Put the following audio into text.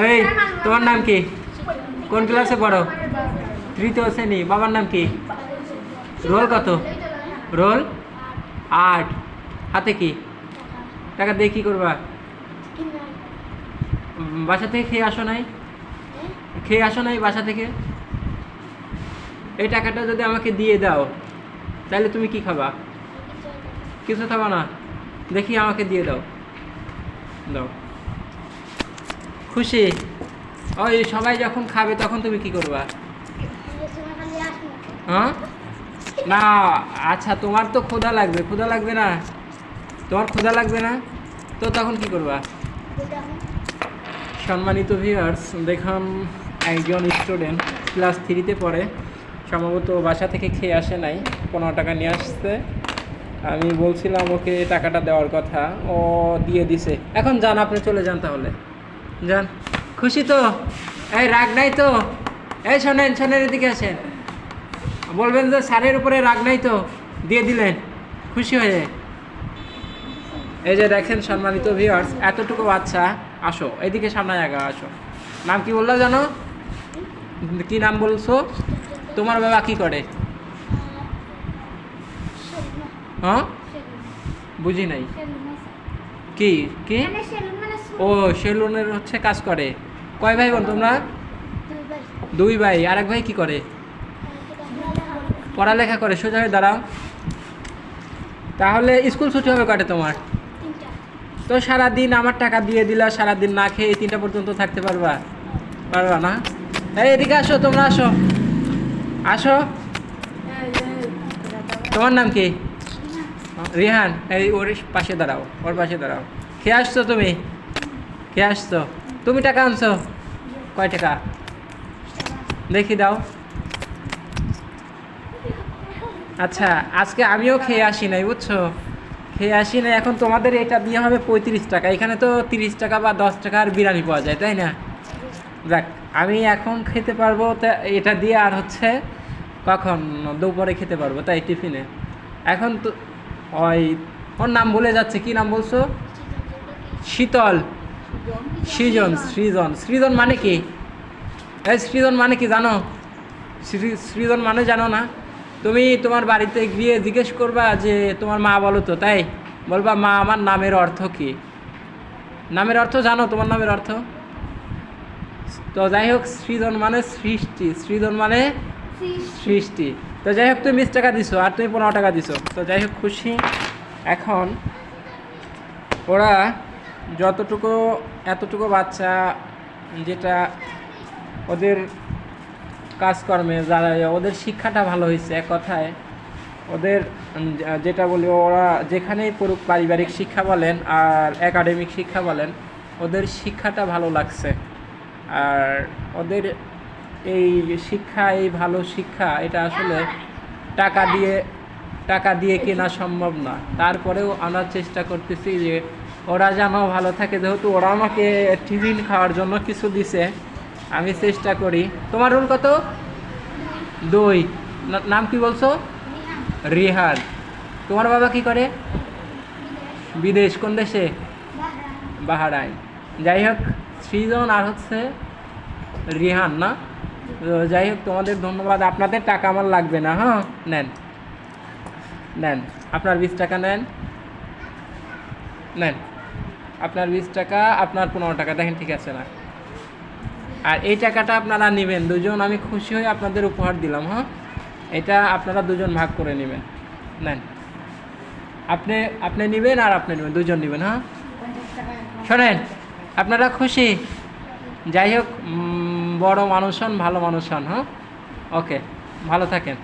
ওই তোমার নাম কি? কোন ক্লাসে পড়ো? তৃতীয় শ্রেণি, বাবার নাম কি? রোল কত? রোল আট। হাতে কি? টাকা দিয়ে কী করবা? বাসা থেকে খেয়ে আসো নাই? খেয়ে আসো নাই বাসা থেকে? এই টাকাটা যদি আমাকে দিয়ে দাও, তাহলে তুমি কি খাবা? কিছু খাবা না? দেখি আমাকে দিয়ে দাও। দাও। খুশি? ওই সবাই যখন খাবে তখন তুমি কি করবা? হ্যাঁ? না আচ্ছা তোমার তো ক্ষুধা লাগবে ক্ষুধা লাগবে না? তোমার ক্ষুধা লাগবে না? তো তখন কি করবা? সম্মানিত ভিউয়ার্স দেখুন, একজন স্টুডেন্ট ক্লাস থ্রিতে পড়ে। সম্ভবত বাসা থেকে খেয়ে আসে নাই, পনেরো টাকা নিয়ে আসছে। আমি বলছিলাম ওকে টাকাটা দেওয়ার কথা, ও দিয়ে দিছে। এখন যান, আপনি চলে যান তাহলে। যান খুশি তো? এই রাগ নাই তো? এই শোনেন শোনেন এদিকে আসেন। বলবেন যে স্যারের উপরে রাগ নাই তো? দিয়ে দিলেন খুশি হয়ে যায়। এই যে দেখেন সম্মানিত ভিউয়ার্স এতটুকু বাচ্চা আসো এদিকে সামনে জায়গা আসো। নাম কি বলল জানো? কি নাম বলছো? তোমার বাবা কি করে? হ্যাঁ? বুঝি নাই। কি? কি? ও সেলুনের হচ্ছে কাজ করে। কয় ভাই বোন তোমরা? দুই ভাই। আর এক ভাই কি করে? পড়ালেখা করে। সোজা হয়ে দাঁড়াও। তাহলে স্কুল ছুটি হবে কটে তোমার? তো সারাদিন আমার টাকা দিয়ে দিলা সারাদিন না খেয়ে তিনটা পর্যন্ত থাকতে পারবা? পারবা না? এই এদিকে আসো তোমরা আসো। আসো। তোমার নাম কি? রিহান। এই ওর পাশে দাঁড়াও ওর পাশে দাঁড়াও। খেয়ে আসছো তুমি? খেয়ে আসছো? তুমি টাকা আনছো? কয় টাকা? দেখি দাও। আচ্ছা আজকে আমিও খেয়ে আসি নাই বুঝছ? খেয়ে আসি নাই এখন তোমাদের এটা দিয়ে হবে পঁয়ত্রিশ টাকা। এখানে তো তিরিশ টাকা বা দশ টাকার বিরিয়ানি পাওয়া যায় তাই না? দেখ আমি এখন খেতে পারব তা এটা দিয়ে আর হচ্ছে কখন দুপুরে খেতে পারব তাই টিফিনে। এখন তো ওই ওর নাম বলে যাচ্ছে কি নাম বলছো? শীতল। সৃজন সৃজন। সৃজন মানে কি? এই সৃজন মানে কি জানো? সৃজন মানে জানো না? তুমি তোমার বাড়িতে গিয়ে জিজ্ঞেস করবা যে তোমার মা বলো তো, তাই? বলবা, মা, আমার নামের অর্থ কি? নামের অর্থ জানো? তোমার নামের অর্থ? তো যাই হোক, সৃজন মানে সৃষ্টি। সৃজন মানে সৃষ্টি। তো যাই হোক, তুমি বিশ টাকা দিছো আর তুমি পনেরো টাকা দিছো। তো যাই হোক, খুশি। এখন ওরা যতটুকু এতটুকু বাচ্চা যেটা ওদের কাজকর্মে যারা ওদের শিক্ষাটা ভালো হয়েছে, এক কথায়। ওদের যেটা বলি, ওরা যেখানেই পড়ুক পারিবারিক শিক্ষা বলেন আর একাডেমিক শিক্ষা বলেন, ওদের শিক্ষাটা ভালো লাগছে। আর ওদের এই শিক্ষা, এই ভালো শিক্ষা, এটা আসলে টাকা দিয়ে টাকা দিয়ে কেনা সম্ভব না। তারপরেও আমরা চেষ্টা করতেছি যে ওরা যেন ভালো থাকে, যেহেতু ওরা আমাকে টিফিন খাওয়ার জন্য কিছু দিছে, আমি চেষ্টা করি। তোমার রোল কত? দুই। নাম কি বলছো? রিহান। তোমার বাবা কি করে? বিদেশ। কোন দেশে? বাহারাইন। যাই হোক, সৃজন আর হচ্ছে রিহান, না? যাই হোক, তোমাদের ধন্যবাদ। আপনাদের টাকা আমার লাগবে না হ্যাঁ? নেন। নেন। আপনার বিশ টাকা নেন। নেন। আপনার বিশ টাকা, আপনার পনেরো টাকা, দেখেন ঠিক আছে না? আর এই টাকাটা আপনারা নেবেন, দুজন, আমি খুশি হয়ে আপনাদের উপহার দিলাম হ্যাঁ? এটা আপনারা দুজন ভাগ করে নেবেন, নেন। আপনি আপনি নেবেন আর আপনি নেবেন, দুজন নেবেন হ্যাঁ? শোনেন, আপনারা খুশি? যাই হোক বড় মানুষ হন, ভালো মানুষ হন হ্যাঁ? ওকে, ভালো থাকেন।